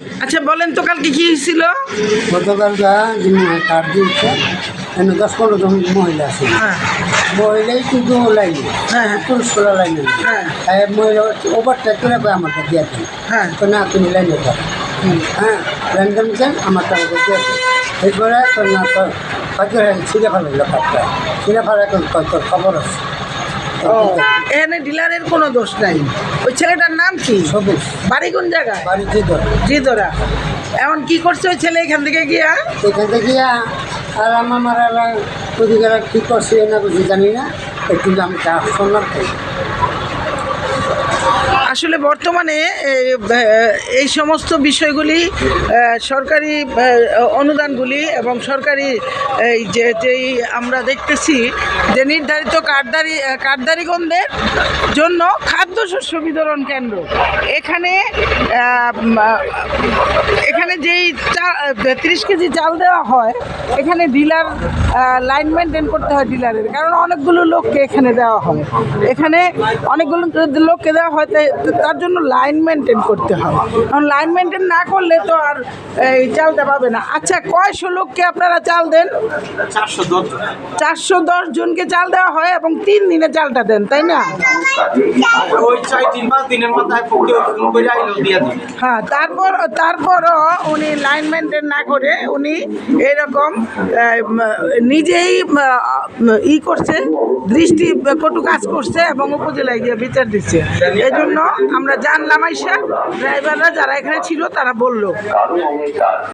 আচ্ছা বলেন তো কালকে কি হয়েছিল? গতকালটা যে কার্ড দিয়েছে দশ পনেরো জন মহিলা আছে। হ্যাঁ। মহিলাই কিন্তু লাইনে হ্যাঁ, হ্যাঁ। পুরুষ করা লাইনে হ্যাঁ। মহিলা ওভারটা করে আমারটা দিয়ে দেন হ্যাঁ। তো না তুমি লাইনে হ্যাঁ লাইন দেন আমার টাকা দিয়ে দেন এরপরে তো না তো হয়তো ছিঁড়ে ফেলাইলো কার্ডটা ছিঁড়ে ফেলা তোর খবর আছে। এখানে ডিলারের কোনো দোষ নাই। ওই ছেলেটার নাম কি? সবুজ। বাড়ি কোন জায়গায়? জিদোরা এমন কি করছে ওই ছেলে এখান থেকে গিয়া? এখান থেকে আর আমার মারা ওদিকে ঠিক করছে না বুঝি জানি না। একটু আমি চা তো আসলে বর্তমানে এই, সমস্ত বিষয়গুলি সরকারি অনুদানগুলি এবং সরকারি এই যে যেই আমরা দেখতেছি যে নির্ধারিত কার্ডদারি আহ, কার্ডদারিগণদের জন্য খাদ্যশস্য বিতরণ কেন্দ্র। এখানে এখানে যেই তিরিশ কেজি চাল দেওয়া হয় এখানে ডিলার লাইন মেনটেন করতে হয় ডিলারের। কারণ অনেকগুলো লোককে এখানে দেওয়া হয়। এখানে অনেকগুলো লোককে দেওয়া হয় তার জন্য লাইন মেনটেন করতে হয়। কারণ লাইন মেনটেন না করলে তো আর এই চালটা পাবে না। আচ্ছা কয়শো লোককে আপনারা চাল দেন? চারশো দশ জনকে চাল দেওয়া হয় এবং তিন দিনে চালটা দেন তাই না? হ্যাঁ তারপর তারপরও উনি লাইন মেনটেন না করে উনি এরকম নিজেই ই করছে দৃষ্টি কটু কাজ করছে এবং উপজেলায় গিয়ে বিচার দিচ্ছে। এই জন্য আমরা জানলাম আইসা ড্রাইভাররা যারা এখানে ছিল তারা বলল।